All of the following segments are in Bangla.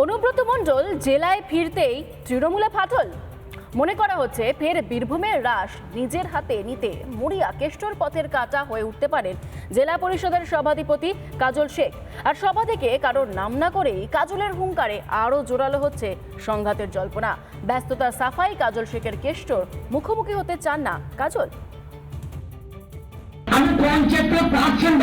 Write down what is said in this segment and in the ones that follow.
অনুব্রত মণ্ডল জেলায় ফিরতেই তৃণমূলে ফাটল। মনে করা হচ্ছে ফের বীরভূমের রাস নিজের হাতে নিতে মরিয়া কেষ্টর পথের কাটা হয়ে উঠতে পারেন জেলা পরিষদের সভাধিপতি কাজল শেখ। আর সভা থেকে কারোর নাম না করেই কাজলের হুঙ্কারে আরও জোরালো হচ্ছে সংঘাতের জল্পনা। ব্যস্ততা সাফাই কাজল শেখের কেষ্টর মুখোমুখি হতে চান না কাজল। আমি পঞ্চায়েতে পার্সেন্ট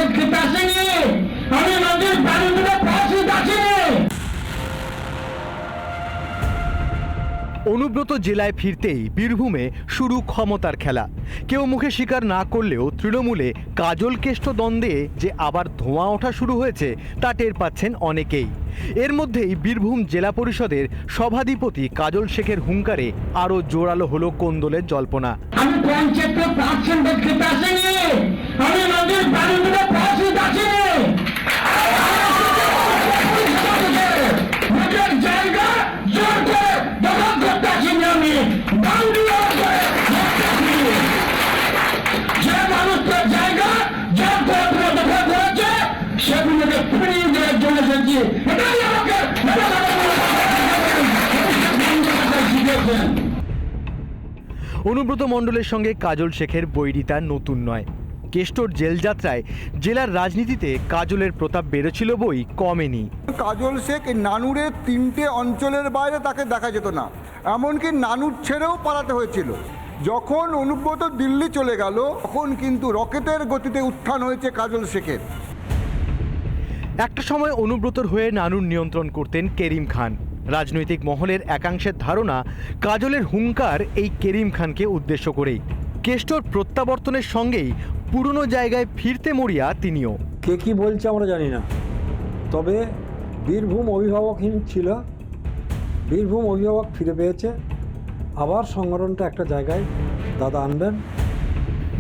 অনুব্রত জেলায় ফিরতেই বীরভূমে শুরু ক্ষমতার খেলা। কেউ মুখে স্বীকার না করলেও তৃণমূলে কাজল কেষ্ট দ্বন্দ্বে যে আবার ধোঁয়া ওঠা শুরু হয়েছে, তা টের পাচ্ছেন অনেকেই। এর মধ্যেই বীরভূম জেলা পরিষদের সভাধিপতি কাজল শেখের হুঙ্কারে আরও জোরালো হলো কোন্দলের জল্পনা। আমি অনুব্রত মণ্ডলের সঙ্গে কাজল শেখের বৈরিতা নতুন নয়। কেষ্টর জেলযাত্রায় জেলার রাজনীতিতে কাজলের প্রতাপ বেড়েছিল বই কমেনি। কাজল শেখ এই নানুরের তিনটে অঞ্চলের বাইরে তাকে দেখা যেত না। এমনকি নানুর ছেড়েও পালাতে হয়েছিল। যখন অনুব্রত দিল্লি চলে গেল তখন কিন্তু রকেটের গতিতে উত্থান হয়েছে কাজল শেখের। একটা সময় অনুব্রতর হয়ে নানুর নিয়ন্ত্রণ করতেন কেরিম খান। রাজনৈতিক মহলের একাংশের ধারণা, কাজলের হুঙ্কার এই কেরিম খানকে উদ্দেশ্য করেই। কেষ্টর প্রত্যাবর্তনের সঙ্গেই পুরনো জায়গায় ফিরতে মরিয়া তিনিও। কে কি বলছে আমরা জানি না। তবে বীরভূম অভিভাবকহীন ছিল। বীরভূম অভিভাবক ফিরে পেয়েছে। আবার সংগঠনটা একটা জায়গায় দাদা আনবেন।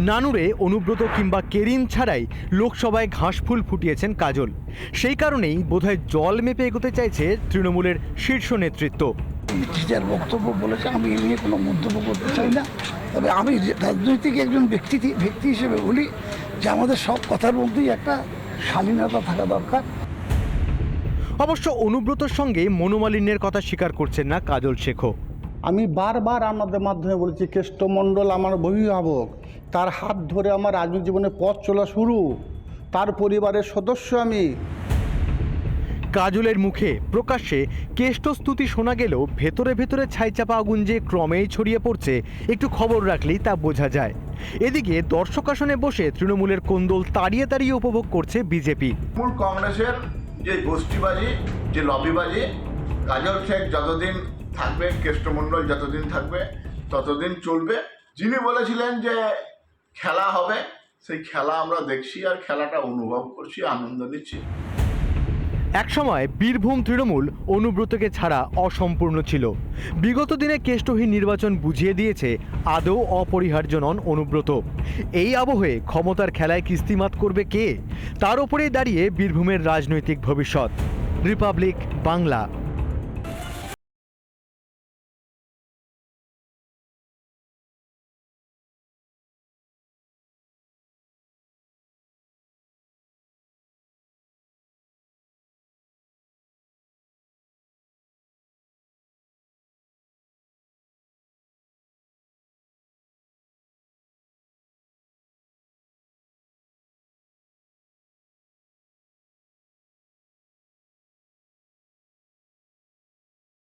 নানুরে অনুব্রত কিংবা কেরিন ছাড়াই লোকসভায় ঘাসফুল ফুটিয়েছেন কাজল। সেই কারণেই বোধহয় জল মেপে এগোতে চাইছে তৃণমূলের শীর্ষ নেতৃত্ব। যার বক্তব্য বলেছে আমি এ নিয়ে কোনো মন্তব্য করতে চাই না। তবে আমি রাজনৈতিক একজন ব্যক্তি ব্যক্তি হিসেবে বলি যে আমাদের সব কথার মধ্যেই একটা শালীনতা থাকা দরকার। অবশ্য অনুব্রতর সঙ্গে মনোমালিন্যের কথা স্বীকার করছেন না কাজল শেখও আমি বারবার আপনাদের মাধ্যমে বলেছি কেষ্টমণ্ডল আমার অভিভাবক। তার হাত ধরে আমার রাজনৈতিক জীবনে পথ চলা শুরু। তার পরিবারের সদস্য আমি। কাজলের মুখে প্রকাশ্যে কেষ্টস্তুতি শোনা গেলেও ভেতরে ভেতরে ছাইচাপা আগুন যে ক্রমেই ছড়িয়ে পড়ছে একটু খবর রাখলেই তা বোঝা যায়। এদিকে দর্শক আসনে বসে তৃণমূলের কোন্দল তাড়িয়ে তাড়িয়ে উপভোগ করছে বিজেপি। তৃণমূল কংগ্রেসের যে গোষ্ঠীবাজি যে লবিবাজি কাজল শেখ যতদিন থাকবে কেষ্টমণ্ডল যতদিন থাকবে ততদিন চলবে। যিনি বলেছিলেন যে খেলা হবে, সেই খেলা আমরা দেখছি আর খেলাটা অনুভব করছি, আনন্দ নিচ্ছি। একসময় বীরভূম তৃণমূল অনুব্রতকে ছাড়া অসম্পূর্ণ ছিল। বিগত দিনে কেষ্টহীন নির্বাচন বুঝিয়ে দিয়েছে আদৌ অপরিহার্য নন অনুব্রত। এই আবহে ক্ষমতার খেলায় কিস্তিমাত করবে কে? তার ওপরেই দাঁড়িয়ে বীরভূমের রাজনৈতিক ভবিষ্যৎ। রিপাবলিক বাংলা।